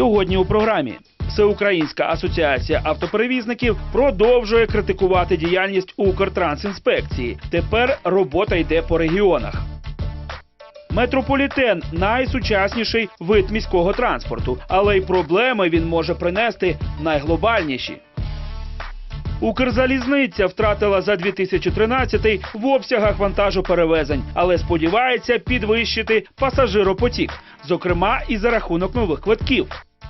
Сьогодні у програмі Всеукраїнська асоціація автоперевізників продовжує критикувати діяльність Укртрансінспекції. Тепер робота йде по регіонах. Метрополітен найсучасніший вид міського транспорту, але й проблеми він може принести найглобальніші. Укрзалізниця втратила за 2013 в обсягах вантажоперевезень, але сподівається підвищити пасажиропотік, зокрема і за рахунок нових квитків.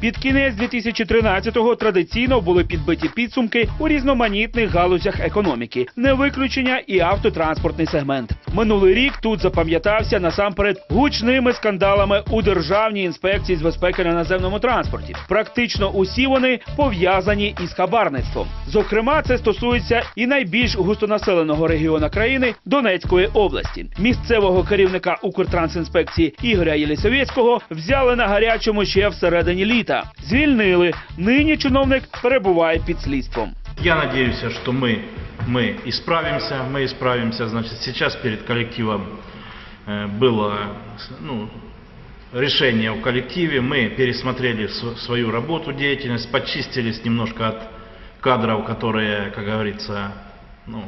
Під кінець 2013-го традиційно були підбиті підсумки у різноманітних галузях економіки, не виключення і автотранспортний сегмент. Минулий рік тут запам'ятався насамперед гучними скандалами у державній інспекції з безпеки на наземному транспорті. Практично усі вони пов'язані із хабарництвом. Зокрема, це стосується і найбільш густонаселеного регіону країни Донецької області. Місцевого керівника Укртрансінспекції Ігоря Єлісовєцького взяли на гарячому ще всередині літа. Звільнили. Нині чиновник перебуває під слідством. Я надеюсь, что мы, мы исправимся, мы исправимся. Значит, сейчас перед коллективом э, было ну, решение в коллективе, мы пересмотрели св- свою работу, деятельность, почистились немножко от кадров, которые, как говорится, ну,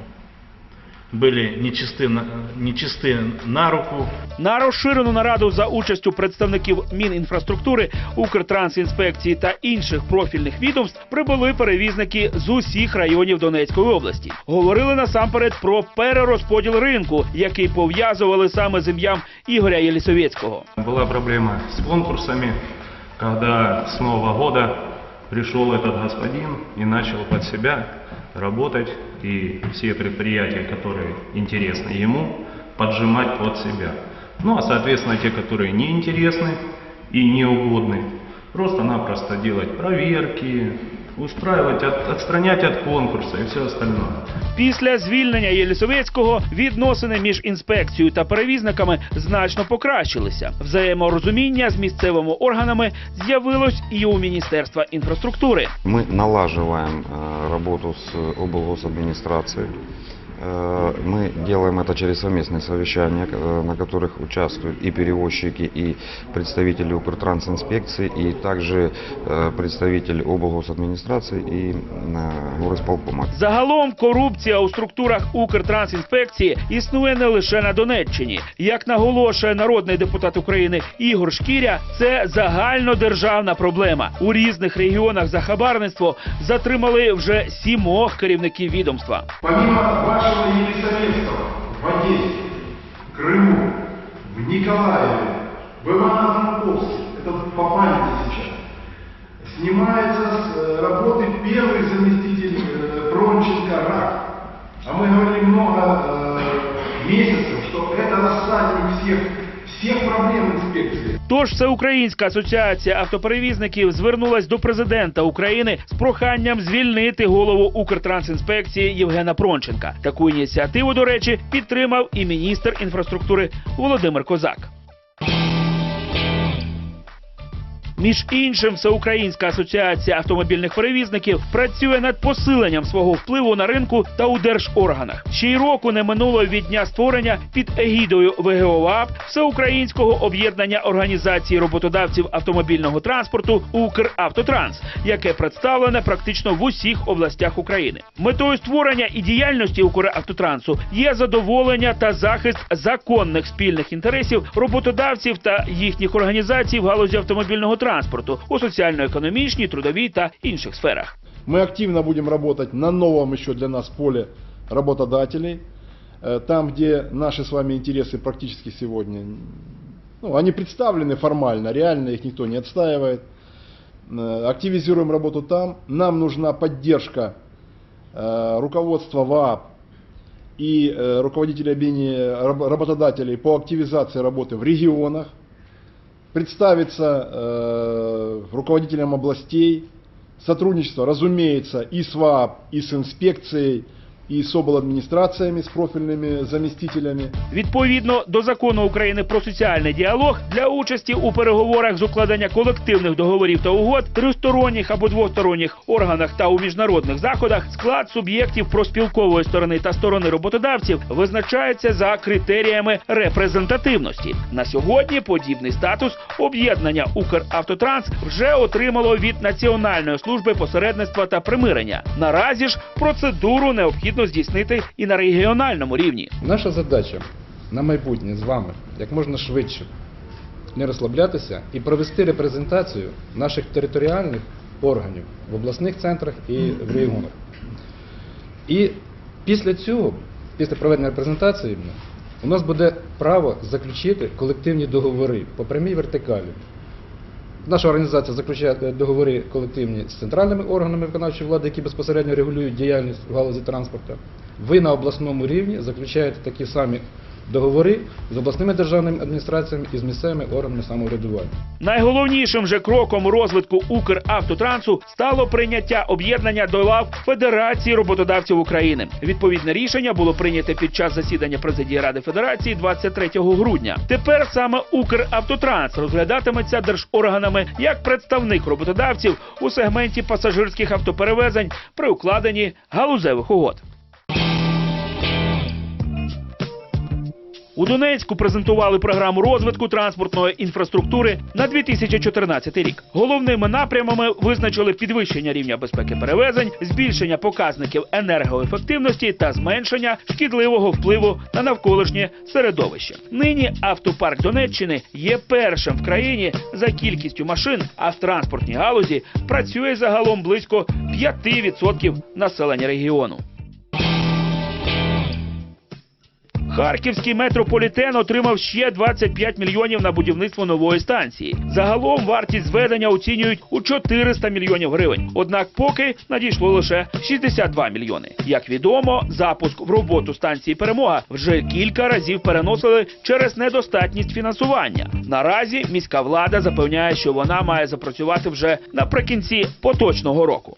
были нечисты на, нечисты на руку. На розширену нараду за участю представників Мінінфраструктури, Укртрансінспекції та інших профільних відомств прибули перевізники з усіх районів Донецької області. Говорили насамперед про перерозподіл ринку, який пов'язували саме з ім'ям Ігоря Єлісовєцького. Была проблема с конкурсами, когда с Нового года пришел этот господин и начал под себя работать и все предприятия, которые интересны ему, поджимать под себя. Ну а соответственно те, которые не интересны и не угодны, просто-напросто делать проверки, устраивать, от- отстранять от конкурса и все остальное. Після звільнення Єлісовецького відносини між інспекцією та перевізниками значно покращилися. Взаєморозуміння з місцевими органами з'явилось і у Міністерства інфраструктури. Мы налаживаем э, работу с облгосадминистрацией. Э, Мы делаем это через совместные совещания, э, на которых участвуют и перевозчики, и представители Укртрансинспекции, и также э, представитель облгосадминистрации и э, горосполкома. Загалом корупція у структурах Укртрансінспекції існує не лише на Донеччині. Як наголошує народний депутат України Ігор Шкіря, це загальнодержавна проблема. У різних регіонах за хабарництво затримали вже сімох керівників відомства. Помимо вашего Елисаветского в Одессе, в Крыму, в Николаеве, в Ивано-Франковске, это по памяти сейчас, снимается с э, работы первый заместитель э, Пронченко РАК. А мы говорили много э, месяцев, что это рассадник всех, всех проблем інспекції. Тож Всеукраїнська асоціація автоперевізників звернулась до президента України з проханням звільнити голову Укртрансінспекції Євгена Пронченка. Таку ініціативу, до речі, підтримав і міністр інфраструктури Володимир Козак. Між іншим, Всеукраїнська асоціація автомобільних перевізників працює над посиленням свого впливу на ринку та у держорганах. Ще й року не минуло від дня створення під егідою ВГОАП Всеукраїнського об'єднання організації роботодавців автомобільного транспорту Укравтотранс, яке представлене практично в усіх областях України. Метою створення і діяльності Укравтотрансу є задоволення та захист законних спільних інтересів роботодавців та їхніх організацій в галузі автомобільного транспорту у соціально-економічній, трудовій та інших сферах. Мы активно будем работать на новом еще для нас поле работодателей. Э, Там, где наши с вами интересы практически сегодня, ну, они представлены формально, реально их никто не отстаивает. Э, Активизируем работу там. Нам нужна поддержка э, руководства ВАП и э, руководителей объединения раб- работодателей по активизации работы в регионах Представиться э, руководителям областей, сотрудничество, разумеется, и с ВАП, и с инспекцией, и с обладминистрациями, с профильными заместителями. Відповідно до закону України про соціальний діалог для участі у переговорах з укладення колективних договорів та угод, тристоронніх або двосторонніх органах та у міжнародних заходах склад суб'єктів проспілкової сторони та сторони роботодавців визначається за критеріями репрезентативності. На сьогодні подібний статус об'єднання Укравтотранс вже отримало від Національної служби посередництва та примирення. Наразі ж процедуру необхідно здійснити і на регіональному рівні. Наша задача на майбутнє з вами як можна швидше не розслаблятися і провести репрезентацію наших територіальних органів в обласних центрах і в регіонах. І після цього, після проведення репрезентації, у нас буде право заключити колективні договори по прямій вертикалі. Наша організація заключає договори колективні з центральними органами виконавчої влади, які безпосередньо регулюють діяльність в галузі транспорту. Ви на обласному рівні заключаєте такі самі договори з обласними державними адміністраціями і з місцевими органами самоврядування. Найголовнішим же кроком розвитку Укравтотрансу стало прийняття об'єднання до лав Федерації роботодавців України. Відповідне рішення було прийнято під час засідання президії Ради Федерації 23 грудня. Тепер саме Укравтотранс розглядатиметься держорганами як представник роботодавців у сегменті пасажирських автоперевезень при укладенні галузевих угод. У Донецьку презентували програму розвитку транспортної інфраструктури на 2014 рік. Головними напрямами визначили підвищення рівня безпеки перевезень, збільшення показників енергоефективності та зменшення шкідливого впливу на навколишнє середовище. Нині автопарк Донеччини є першим в країні за кількістю машин, а в транспортній галузі працює загалом близько 5% населення регіону. Харківський метрополітен отримав ще 25 мільйонів на будівництво нової станції. Загалом вартість зведення оцінюють у 400 мільйонів гривень. Однак поки надійшло лише 62 мільйони. Як відомо, запуск в роботу станції Перемога вже кілька разів переносили через недостатність фінансування. Наразі міська влада запевняє, що вона має запрацювати вже наприкінці поточного року.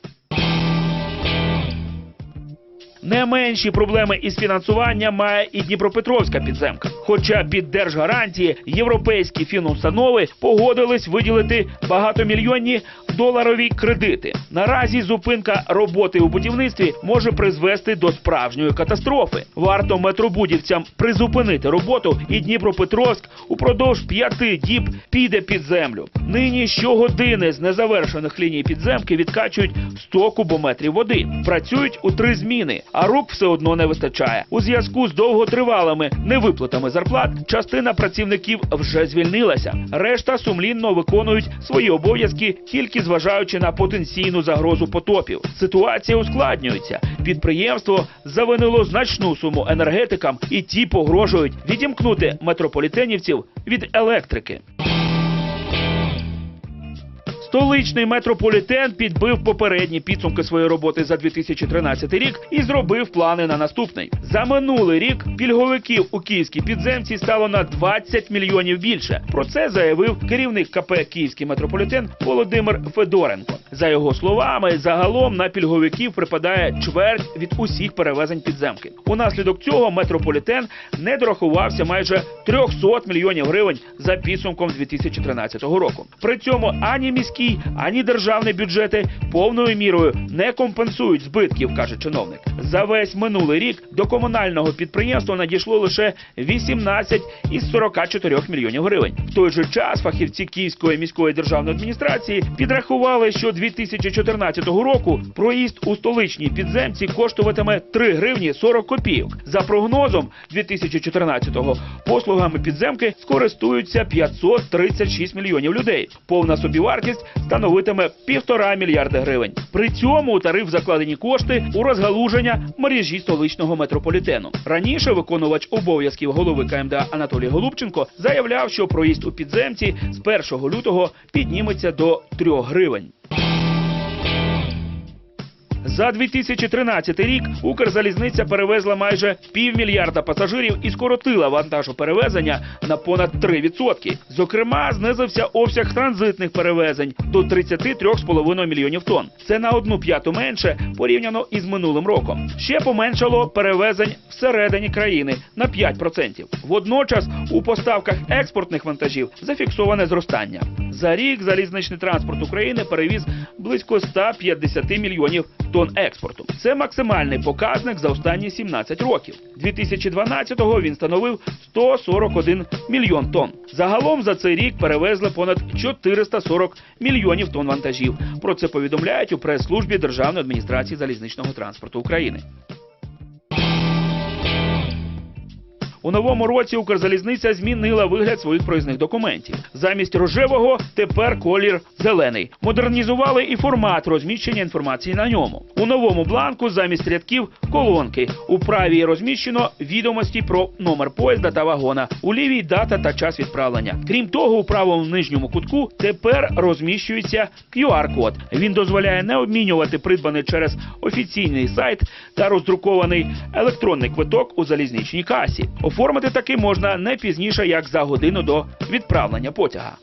Не менші проблеми із фінансуванням має і Дніпропетровська підземка. Хоча під держгарантії європейські фінустанови погодились виділити багатомільйонні доларові кредити. Наразі зупинка роботи у будівництві може призвести до справжньої катастрофи. Варто метробудівцям призупинити роботу, і Дніпропетровськ упродовж п'яти діб піде під землю. Нині щогодини з незавершених ліній підземки відкачують 100 кубометрів води. Працюють у три зміни, а рук все одно не вистачає. У зв'язку з довготривалими невиплатами зарплат частина працівників вже звільнилася. Решта сумлінно виконують свої обов'язки, тільки зважаючи на потенційну загрозу потопів. Ситуація ускладнюється. Підприємство завинило значну суму енергетикам, і ті погрожують відімкнути метрополітенівців від електрики. Столичний метрополітен підбив попередні підсумки своєї роботи за 2013 рік і зробив плани на наступний. За минулий рік пільговиків у київській підземці стало на 20 мільйонів більше. Про це заявив керівник КП Київський метрополітен Володимир Федоренко. За його словами, загалом на пільговиків припадає чверть від усіх перевезень підземки. Унаслідок цього метрополітен не дорахувався майже 300 мільйонів гривень за підсумком 2013 року. При цьому ані міський, ані державний бюджети повною мірою не компенсують збитків, каже чиновник. За весь минулий рік до комунального підприємства надійшло лише 18 із 44 мільйонів гривень. В той же час фахівці Київської міської державної адміністрації підрахували, що 2014 року проїзд у столичній підземці коштуватиме 3 гривні 40 копійок. За прогнозом 2014-го послугами підземки скористуються 536 мільйонів людей. Повна собівартість становитиме півтора мільярда гривень. При цьому у тариф закладені кошти у розгалуження мережі столичного метрополітену. Раніше виконувач обов'язків голови КМДА Анатолій Голубченко заявляв, що проїзд у підземці з 1 лютого підніметься до 3 гривень. За 2013 рік Укрзалізниця перевезла майже півмільярда пасажирів і скоротила вантажоперевезення на понад 3%. Зокрема, знизився обсяг транзитних перевезень до 33,5 мільйонів тонн. Це на одну п'яту менше порівняно із минулим роком. Ще поменшало перевезень всередині країни на 5%. Водночас у поставках експортних вантажів зафіксоване зростання. За рік залізничний транспорт України перевіз близько 150 мільйонів тонн експорту. Це максимальний показник за останні 17 років. 2012-го він становив 141 мільйон тонн. Загалом за цей рік перевезли понад 440 мільйонів тонн вантажів. Про це повідомляють у прес-службі Державної адміністрації залізничного транспорту України. У новому році Укрзалізниця змінила вигляд своїх проїзних документів. Замість рожевого тепер колір зелений. Модернізували і формат розміщення інформації на ньому. У новому бланку замість рядків колонки. У правій розміщено відомості про номер поїзда та вагона. У лівій дата та час відправлення. Крім того, у правому нижньому кутку тепер розміщується QR-код. Він дозволяє не обмінювати придбаний через офіційний сайт та роздрукований електронний квиток у залізничній касі. Оформити таки можна не пізніше як за годину до відправлення потяга.